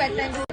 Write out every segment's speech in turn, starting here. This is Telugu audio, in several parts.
పెట్టండి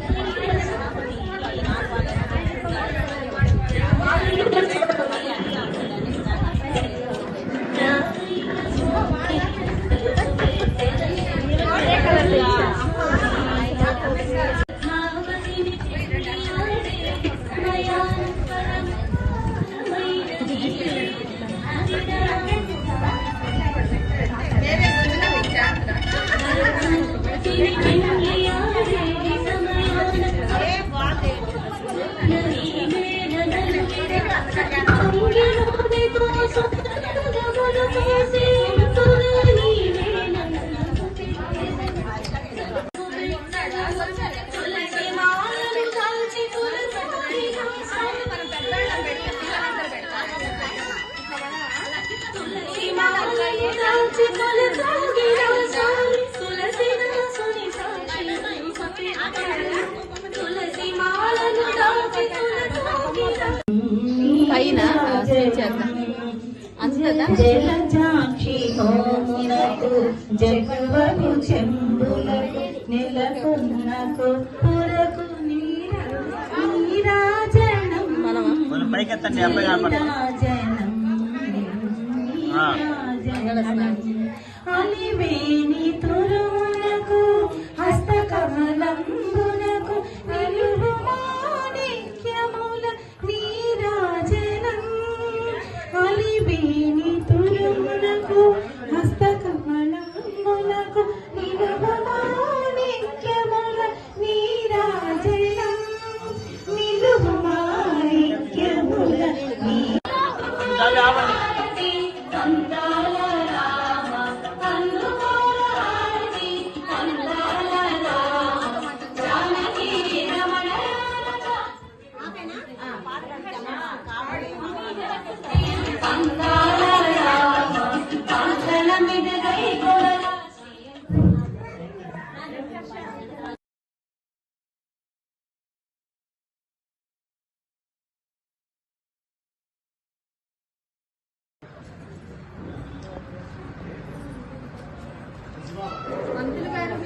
పైన జలజాక్షి హోమునకు జగవకు చెంబులకు నెలకొన్నకు పురకు నీరాజనం కొంచెం పైకెత్తండి అబ్బాయి నీరాజనం. ఆ. నీరాజనం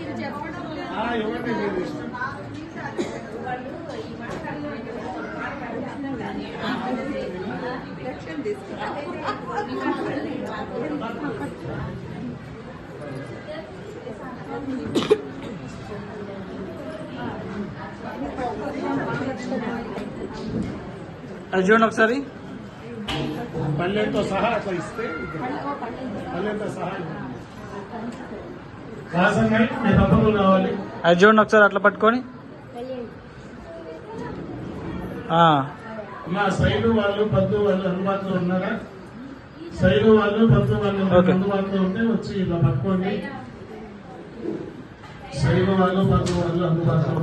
మీరు చెప్పడం లేదు. అది చూడండి ఒకసారి పల్లెంతో సహా అట్లా ఇస్తే పల్లెంతో సహా అది చూడండి ఒకసారి అట్లా పట్టుకొని సైడు వాళ్ళు పద్దు వాళ్ళు అందుబాటులో ఉన్నారా సైడు వాళ్ళు పద్దు వాళ్ళు. అందుబాటులో ఉంటే వచ్చి ఇలా పట్టుకోండి సైడు వాళ్ళు పద్దు వాళ్ళు అందుబాటులో.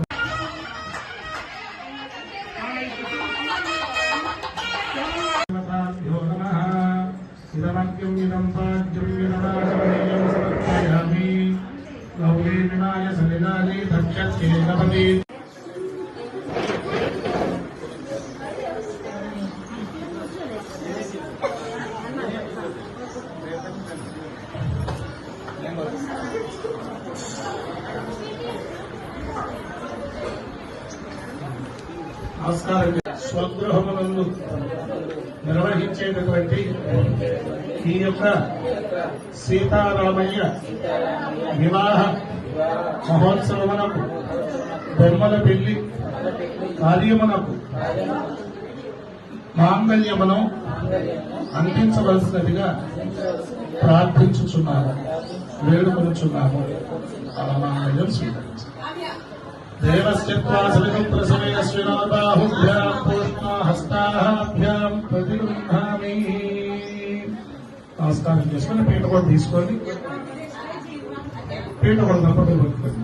ఇదమర్ఘ్యం ఇదం పాద్యం సమర్పయామి. గౌరీ వినాయ సలిలాని దక్షతే గవతి. నమస్కారం స్వగృహమునందు నిర్వహించేటటువంటి ఈ యొక్క సీతారామయ్య వివాహ మహోత్సవమునకు బొమ్మల పెళ్ళి కార్యమునకు మాంగళ్యమును అందించవలసినదిగా ప్రార్థించుచున్నాము వేడుకొనుచున్నాము. ఆ మాంగళ్యం స్వీకరించాము దేవశ్చత్వా సమితం ప్రసమయస్వినోబాహుభ్యాం పూష్ణా హస్తాభ్యాం నమస్కారం చేసుకుని పీట కూడా తీసుకొని పీట కూడా దంపతులు పట్టుకొని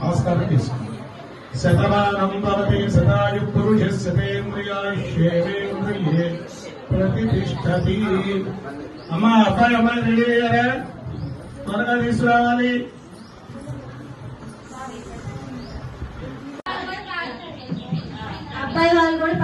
నమస్కారం చేసుకుని. శతమానం అమ్మ అబ్బాయి అమ్మాయి రెడీ అయ్యారా? త్వరగా తీసుకురావాలి. అబ్బాయి వాళ్ళు కూడా